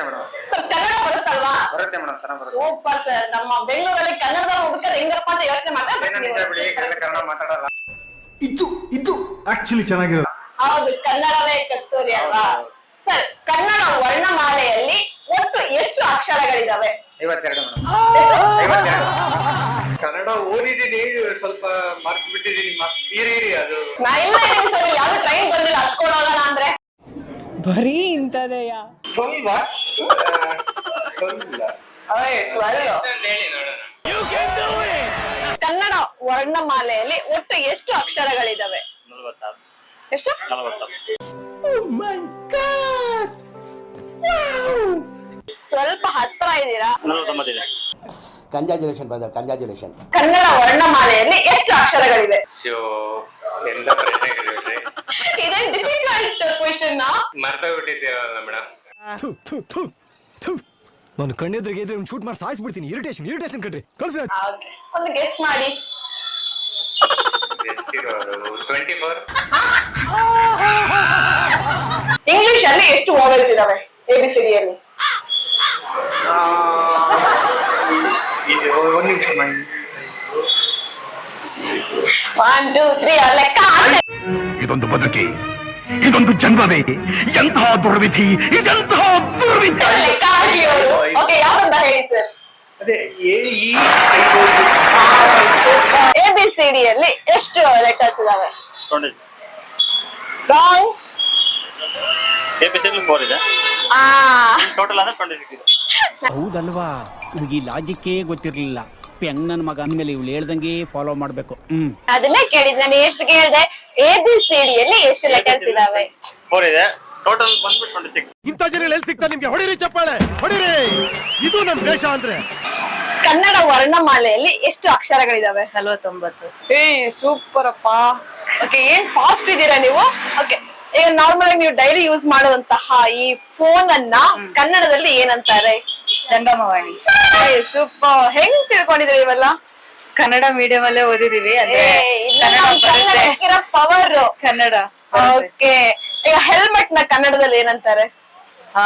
ಬರುತ್ತೆ madam sir Kannada ಬರುತ್ತಲ್ವಾ ಬರುತ್ತೆ madam ಚೆನ್ನಾಗಿ ಬರುತ್ತೆ ಸೂಪರ್ ಸರ್ ನಮ್ಮ ಬೆಂಗಳೂರಲ್ಲಿ ಕನ್ನಡದ ಹುಡುಗರು ಹೆಂಗಪ್ಪ ಅಂತ ಯೋಚನೆ ಏನೋ ನಿಜ ಬಿಡಿ ಮಾಡ್ತಾರೆ ಕನ್ನಡ ಮಾತಾಡಲ್ಲ ಇದು ಇದು ಆಕ್ಚುಲಿ ಚೆನ್ನಾಗಿರೋದು ಹೌದು ಕನ್ನಡವೇ ಕಸ್ತೂರಿ ಅಲ್ವಾ ಸರ್ ಕನ್ನಡ ವರ್ಣಮಾಲೆಯಲ್ಲಿ ಒಟ್ಟು ಎಷ್ಟು ಅಕ್ಷರಗಳಿದಾವೆ ಐವತ್ತೆರಡು ಕನ್ನಡ ಓದಿದೀನಿ ಸ್ವಲ್ಪ ಮರ್ತು ಬಿಟ್ಟಿದೀನಿ ಇರಿ ಇರಿ ಅದು ನಾ ಇಲ್ಲ ಸರ್ ಯಾವ್ದು ಟ್ರೈನ್ ಬಂದಿಲ್ಲ ಹತ್ಕೊಂಡು ಹೋಗೋಣ ಅಂದ್ರೆ ಬರೀ ಇಂಥದೆಯಾ ಟ್ವೆಲ್ವ ಟ್ವೆಲ್ ಅದೇ 12. ಹೇಳಿ ನೋಡೋಣ ಕನ್ನಡ ವರ್ಣಮಾಲೆಯಲ್ಲಿ ಒಟ್ಟು ಎಷ್ಟು ಅಕ್ಷರಗಳಿದಾವೆ? ಎಷ್ಟು? ಸ್ವಲ್ಪ ಹತ್ರ ಇದ್ದೀರಾ? ಕಂಜಾಜುಲೇಷನ್ ಬ್ರದರ್ ಕಂಜಾಜುಲೇಷನ್ ಕನ್ನಡ ವರ್ಣಮಾಲೆಯಲ್ಲಿ ಎಷ್ಟು ಅಕ್ಷರಗಳಿವೆ? ಶೋ ಎಂತ ಪ್ರಶ್ನೆಗಳಿವೆ ಇದೇ ಡಿಫಿಕಲ್ಟ್ ಕ್ವೆಶನ್ ಮರ್ತೋಗ್ಬಿಟ್ಟಿದ್ದೀರಲ್ಲ ಮೇಡಮ್ ನಾನು ಕಣ್ಣೆದ್ರಿಗೆ ಇದ್ರೆ ಶೂಟ್ ಮಾಡಿ ಸಾಯಿಸ್ಬಿಡ್ತೀನಿ. ಇರಿಟೇಷನ್ ಇರಿಟೇಷನ್ ಕಣ್ರಿ. ಕಳ್ಸಿ ಒಂದು ಗೆಸ್ ಮಾಡಿ. ಎಷ್ಟಿರೋದು ಟ್ವೆಂಟಿ ಫೋರ್ ಇಂಗ್ಲಿಷ್ ಅಲ್ಲಿ ಎಷ್ಟು ವಾವೆಲ್ಸ್ ಇದಾವೆ? ಎ ಬಿ ಸಿ ನಿಮಿಷ ಒನ್ ಟೂ ತ್ರೀ ಲೆಕ್ಕ ಇದೊಂದು ಬದುಕಿ. ಇದೊಂದು ಜನ್ಮವೇ. ಎಂತಹ ದುರ್ವಿಧಿ ಇದೆಂತಹ ದುರ್ವಿಧಿ. ಅದೇ ಎ ಎಬಿಸಿಡಿಯಲ್ಲಿ ಎಷ್ಟು ಲೆಟರ್ಸ್ ಇದಾವೆ? ರಾಂಗ್ ಎಪಿಸೋಡ್ ಫೋರ್ ಇದೆ. ಆ. ಟೋಟಲ್ ಅಂದ್ರೆ ಟ್ವೆಂಟಿ ಸಿಕ್ಸ್ ಇದೆ. ಹೌದಲ್ವಾ? ನನಗೆ ಈ ಲಾಜಿಕ್ಕೇ ಗೊತ್ತಿರ್ಲಿಲ್ಲ. ಹೆಂಗ್ ನನ್ನ ಮಗ ಅಂದ್ಮೇಲೆ ಇವ್ಳು ಹೇಳ್ದಂಗೆ ಫಾಲೋ ಮಾಡ್ಬೇಕು. ಹ್ಮ್. ಅದನ್ನೇ ಕೇಳಿದ್ ನಾನು ಎಷ್ಟು ಕೇಳಿದೆ? ಎಬಿಸಿಡಿಯಲ್ಲಿ ಎಷ್ಟು ಲೆಟರ್ಸ್ ಇದಾವೆ? ಫೋರ್ ಇದೆ. ಟೋಟಲ್ ಬಂದ್ಬಿಟ್ಟು ಟ್ವೆಂಟಿ ಸಿಕ್ಸ್ ಇಂಥ ಜನ ಎಲ್ಲಿ ಸಿಗ್ತಾರೆ ನಿಮ್ಗೆ? ಹೊಡಿರಿ ಚಪ್ಪಾಳೆ ಹೊಡಿರಿ! ಇದು ನಮ್ ದೇಶ ಅಂದ್ರೆ. ಕನ್ನಡ ವರ್ಣಮಾಲೆಯಲ್ಲಿ ಎಷ್ಟು ಅಕ್ಷರಗಳಿದಾವೆ? ನಲ್ವತ್ತೊಂಬತ್ತು. ಏ ಸೂಪರ್ ಅಪ್ಪ. ಓಕೆ ಏನ್ ಫಾಸ್ಟ್ ಇದ್ದೀರಾ ನೀವು? ಓಕೆ ಈಗ ನಾರ್ಮಲ್ ಆಗಿ ನೀವು ಡೈಲಿ ಯೂಸ್ ಮಾಡುವಂತಹ ಈ ಫೋನ್ ಅನ್ನ ಕನ್ನಡದಲ್ಲಿ ಏನಂತಾರೆ? ಜಂಗಮವಾಣಿ ಸೂಪರ್. ಹೆಂಗ್ ತಿಳ್ಕೊಂಡಿದ್ರೆ ಇವೆಲ್ಲ? ಕನ್ನಡ ಮೀಡಿಯಂ ಅಲ್ಲೇ ಓದಿದೀವಿ ಅದೇ ಪವರ್ ಕನ್ನಡ ಓಕೆ. ಈಗ ಹೆಲ್ಮೆಟ್ನ ಕನ್ನಡದಲ್ಲಿ ಏನಂತಾರೆ? ಆ,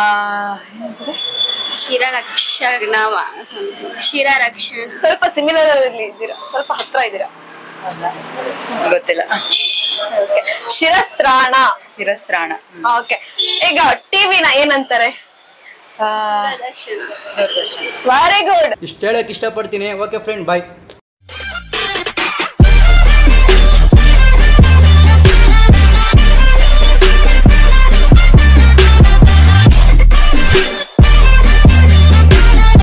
ಶಿರರಕ್ಷಣವ ಶಿರರಕ್ಷಣ. ಸ್ವಲ್ಪ ಸಿಮಿಲರ್ ಇದ್ದೀರಾ? ಸ್ವಲ್ಪ ಹತ್ರ ಇದ್ದೀರಾ? ಗೊತ್ತಿಲ್ಲ. ಶಿರಸ್ತ್ರಾಣ. ಶಿರಸ್ತ್ರಾಣ. ಓಕೆ. ಈಗ ಟಿವಿನ ಏನಂತಾರೆ? ವೆರಿ ಗುಡ್ ಇಷ್ಟು ಹೇಳಕ್ ಇಷ್ಟಪಡ್ತೀನಿ. Okay friend bye